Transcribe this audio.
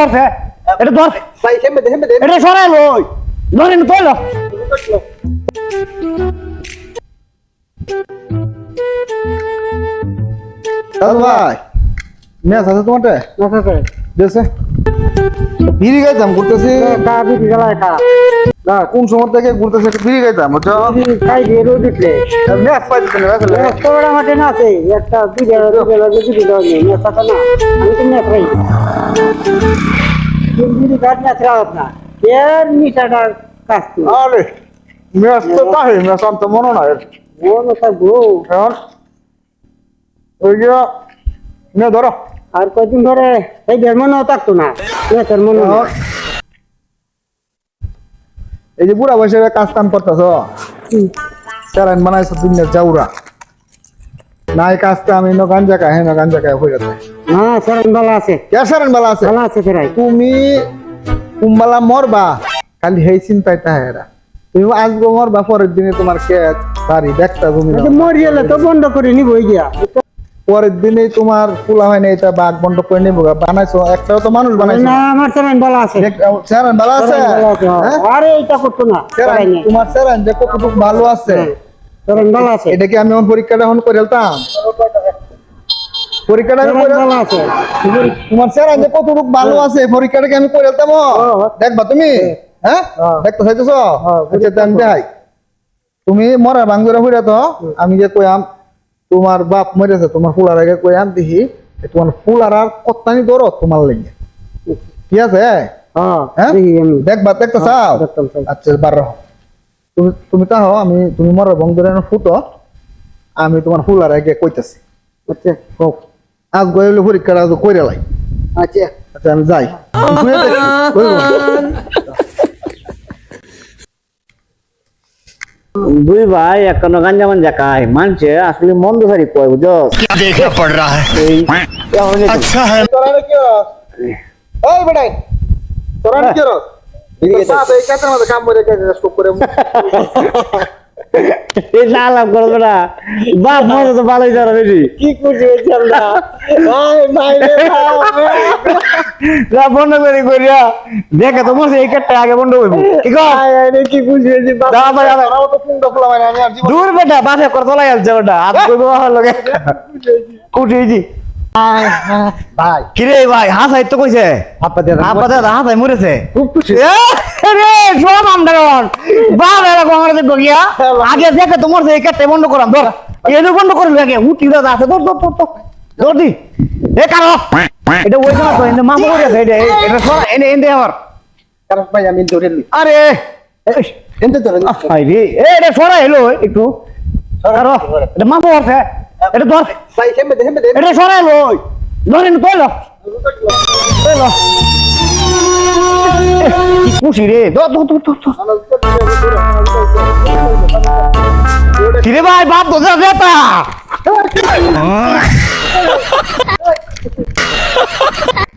করছে এটা ধর। ভাই হেমে দে হেমে দে এটা সরাই লই। ধরেন তোল দাদু ভাই মেস আছে তোমারটা? দেশে বিড়ি গাইতাম ঘুরতেছি। না কোন সময় থেকে ঘুরতেছি একটু বিড়ি গাইতাম বুঝছ? মেস পাইতেছি না আসলে আরে মেস তো কাহে মেস আনতে মনে নাই। এখন ওই যে নে ধরো। আর কয়দিন ধরে এই দেড় মনেও থাকতো না। মনে এই যে বুড়া বয়সে কাজ কাম করতেছ? বানাইছো দুনিয়ার জাউরা। নাই কাজ কাম ইনো গাঞ্জা খায় হেনো গাঞ্জা খায় হয়ে না ভালো আছে। কে বালা আছে? ভালো আছে ফেরাই তুমি কুম্বালা মরবা খালি হেই চিন্তায় তাহেরা তুমি আসব মরবা পরের দিনে তোমার ক্ষেত বাড়ি দেখতা জমি গেলে তো বন্ধ করে নিব গিয়া। পরের দিনেই তোমার ফুলা হয় না এটা বাঘ বন্ধ করে নিবো বানাইছো একটাও তো মানুষ বানাইছো না আমার স্যার ভালো আছে। স্যালাইন বালা আছে? হ্যাঁ। হ্যাঁ? আরে এটা করতো না। তোমার স্যালাইন যে কতটুকু ভালো আছে। ভালো আছে। এটা কি আমি এখন পরীক্ষাটা এখন করে ফেলতাম। পরীক্ষাটা আমি করে আছে। তোমার স্যার যে কতটুকু ভালো আছে পরীক্ষাটা কি আমি করে ফেলতাম দেখবা তুমি? হ্যাঁ। দেখতে চাইতেছ? আচ্ছা আমি দেখাই। তুমি মরার বাঙ্গুরা হইরা তো আমি যে কইয়াম তোমার বাপ মরেছে তোমার ফুলার আগে কইয়াম দেখি তোমার ফুলার আর কত্তানি ধরো তোমার লেগে। ঠিক আছে? হ্যাঁ হ্যাঁ? দেখবা দেখতে চাও? আচ্ছা বার। তুমি তুমি তাহো আমি তুমি মরার বং ধরে ফুটো আমি তোমার ফুলার আগে কইতাছি। আচ্ছা। আজ গেলে পরীক্ষাটা আজ কইরা লাই। আচ্ছা। আচ্ছা আমি যাই। দুই ভাই একটা নগান যেমন দেখায় মানছে আসলে মন্দ সারি কয় বুঝো দেখা পড় রা হ্যাঁ আচ্ছা হ্যাঁ তোরা কি ওই বেটাই তোরা কি করবে না। বাপ মজা তো ভালোই বেশি কি খুশি হয়েছি আমরা। বন্ধ করে করিয়া দেখে তো মনে এই কাটটা আগে বন্ধ হইব কি খুশি হয়েছি। হয় দূর বেটা বাপে কর তোলাই আসছে ওটা আর কইব লগে। কুটিছি ভাই, কিরে ভাই হাসাই তো কইছে? আপা দিয়ে দাও। আপা দাদা হাসাই মরেছে। খুব খুশি। রে সব আমদারন বাপ এরকম আমার গিয়া। আগে দেখে তোমার সেই কাটতে বন্ধ করাম ধর। এনে বন্ধ করে লাগে উঠি দাদা আছে ধর ধর ধর ধর। ধর দি। এ কারও। এটা ওই সময় তো এনে মামু করে এটা এটা সরা এনে এনে আমার। কারণ ভাই, আমি ধরে নিই। আরে এনতে ধরে নিই। রে। এটা সরা এলো একটু। কারও এটা মামু আছে এটা ধর। ভাই হেমে দে হেমে দে। এটা সরাই লই ধরেন তোল তোল কি